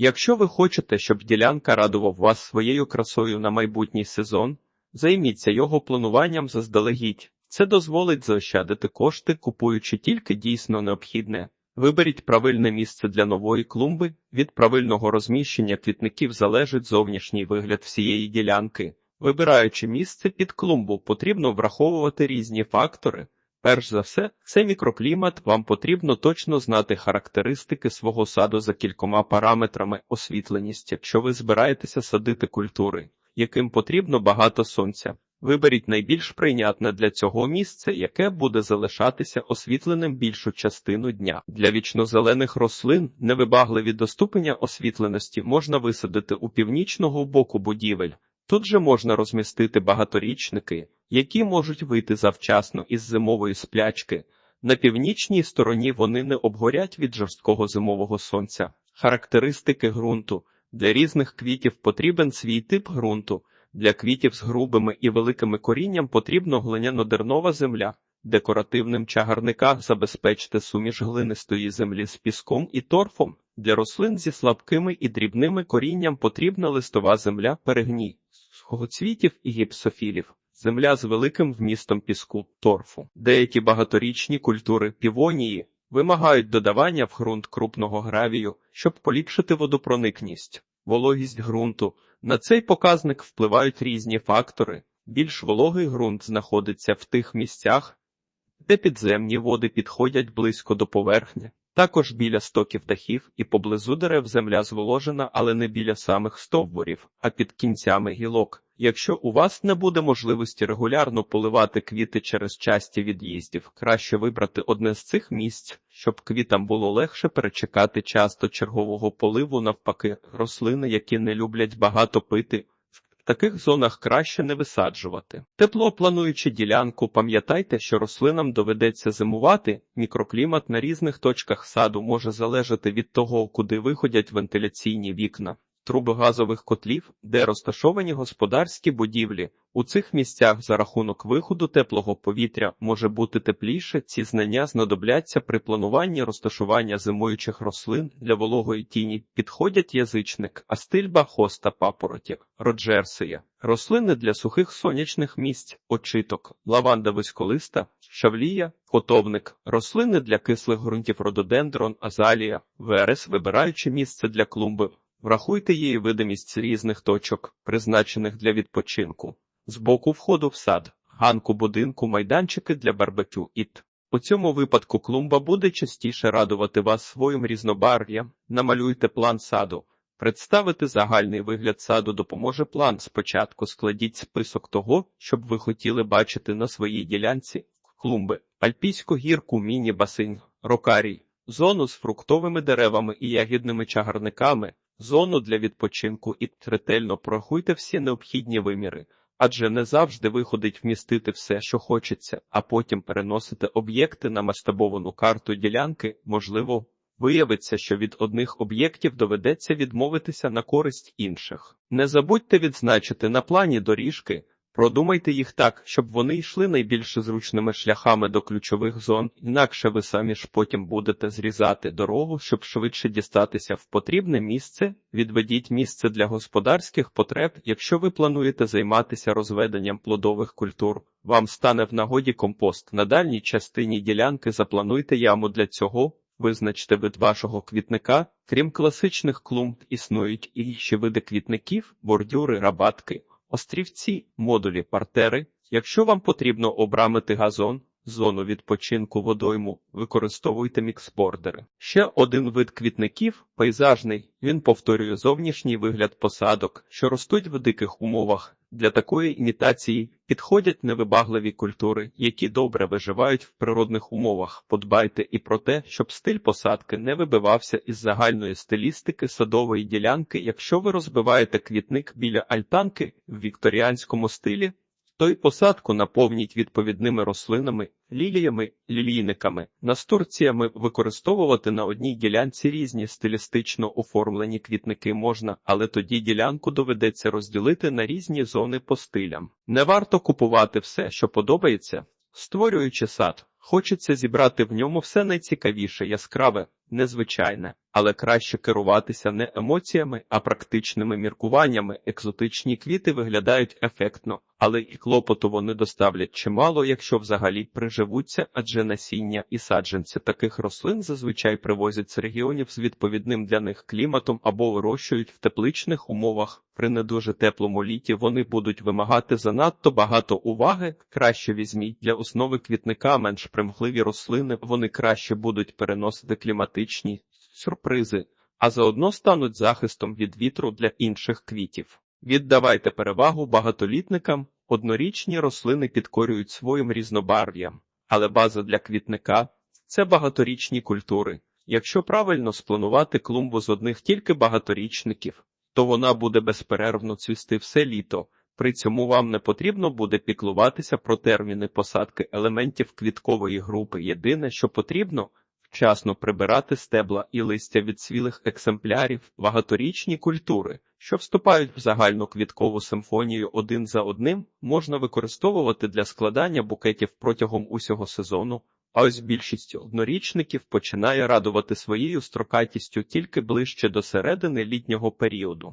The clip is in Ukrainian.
Якщо ви хочете, щоб ділянка радував вас своєю красою на майбутній сезон, займіться його плануванням заздалегідь. Це дозволить заощадити кошти, купуючи тільки дійсно необхідне. Виберіть правильне місце для нової клумби. Від правильного розміщення квітників залежить зовнішній вигляд всієї ділянки. Вибираючи місце під клумбу, потрібно враховувати різні фактори. Перш за все, це мікроклімат. Вам потрібно точно знати характеристики свого саду за кількома параметрами освітленість, якщо ви збираєтеся садити культури, яким потрібно багато сонця. Виберіть найбільш прийнятне для цього місце, яке буде залишатися освітленим більшу частину дня. Для вічнозелених рослин, невибагливі до ступеня освітленості, можна висадити у північного боку будівель. Тут же можна розмістити багаторічники, які можуть вийти завчасно із зимової сплячки. На північній стороні вони не обгорять від жорсткого зимового сонця. Характеристики ґрунту для різних квітів потрібен свій тип ґрунту. Для квітів з грубими і великими корінням потрібно глиняно-дернова земля. Декоративним чагарниках забезпечте суміш глинистої землі з піском і торфом. Для рослин зі слабкими і дрібними корінням потрібна листова земля перегній, сухоцвітів і гіпсофілів. Земля з великим вмістом піску, торфу. Деякі багаторічні культури півонії вимагають додавання в ґрунт крупного гравію, щоб поліпшити водопроникність, вологість ґрунту. На цей показник впливають різні фактори. Більш вологий ґрунт знаходиться в тих місцях, де підземні води підходять близько до поверхні. Також біля стоків дахів і поблизу дерев земля зволожена, але не біля самих стовбурів, а під кінцями гілок. Якщо у вас не буде можливості регулярно поливати квіти через часті від'їздів, краще вибрати одне з цих місць, щоб квітам було легше перечекати часто чергового поливу навпаки, рослини, які не люблять багато пити. В таких зонах краще не висаджувати. Тепло плануючи ділянку, пам'ятайте, що рослинам доведеться зимувати. Мікроклімат на різних точках саду може залежати від того, куди виходять вентиляційні вікна. Труби газових котлів, де розташовані господарські будівлі. У цих місцях за рахунок виходу теплого повітря може бути тепліше. Ці знання знадобляться при плануванні розташування зимуючих рослин для вологої тіні. Підходять язичник, астильба, хоста, папоротів, роджерсия, рослини для сухих сонячних місць, очиток, лаванда вузьколиста, шавлія, котовник, рослини для кислих ґрунтів рододендрон, азалія, верес, вибираючи місце для клумби. Врахуйте її видимість різних точок, призначених для відпочинку. З боку входу в сад, ганку будинку, майданчики для барбекю іт. У цьому випадку клумба буде частіше радувати вас своїм різнобарв'ям. Намалюйте план саду. Представити загальний вигляд саду допоможе план. Спочатку складіть список того, щоб ви хотіли бачити на своїй ділянці клумби, альпійську гірку, міні-басейн, рокарій, зону з фруктовими деревами і ягідними чагарниками, зону для відпочинку і ретельно порахуйте всі необхідні виміри, адже не завжди виходить вмістити все, що хочеться, а потім переносити об'єкти на масштабовану карту ділянки, можливо, виявиться, що від одних об'єктів доведеться відмовитися на користь інших. Не забудьте відзначити на плані доріжки. Продумайте їх так, щоб вони йшли найбільш зручними шляхами до ключових зон, інакше ви самі ж потім будете зрізати дорогу, щоб швидше дістатися в потрібне місце. Відведіть місце для господарських потреб, якщо ви плануєте займатися розведенням плодових культур. Вам стане в нагоді компост. На дальній частині ділянки заплануйте яму для цього. Визначте вид вашого квітника, крім класичних клумб, існують інші види квітників, бордюри, рабатки. Острівці, модулі, партери. Якщо вам потрібно обрамити газон, зону відпочинку водойму, використовуйте міксбордери. Ще один вид квітників пейзажний. Він повторює зовнішній вигляд посадок, що ростуть в диких умовах. Для такої імітації підходять невибагливі культури, які добре виживають в природних умовах. Подбайте і про те, щоб стиль посадки не вибивався із загальної стилістики садової ділянки. Якщо ви розбиваєте квітник біля альтанки в вікторіанському стилі, то й посадку наповніть відповідними рослинами, ліліями, лілійниками, настурціями використовувати на одній ділянці різні стилістично оформлені квітники можна, але тоді ділянку доведеться розділити на різні зони по стилям. Не варто купувати все, що подобається, створюючи сад. Хочеться зібрати в ньому все найцікавіше, яскраве, незвичайне, але краще керуватися не емоціями, а практичними міркуваннями. Екзотичні квіти виглядають ефектно, але і клопоту вони доставлять чимало, якщо взагалі приживуться, адже насіння і саджанці таких рослин зазвичай привозять з регіонів з відповідним для них кліматом або вирощують в тепличних умовах. При не дуже теплому літі вони будуть вимагати занадто багато уваги. Краще візьміть для основи квітника менш примхливі рослини. Вони краще будуть переносити кліматичні сюрпризи, а заодно стануть захистом від вітру для інших квітів. Віддавайте перевагу багатолітникам. Однорічні рослини підкорюють своїм різнобарв'ям, але база для квітника це багаторічні культури. Якщо правильно спланувати клумбу з одних тільки багаторічників, то вона буде безперервно цвісти все літо. При цьому вам не потрібно буде піклуватися про терміни посадки елементів квіткової групи. Єдине, що потрібно вчасно прибирати стебла і листя від свілих екземплярів, багаторічні культури, що вступають в загальну квіткову симфонію один за одним, можна використовувати для складання букетів протягом усього сезону. А ось більшість однорічників починає радувати своєю строкатістю тільки ближче до середини літнього періоду.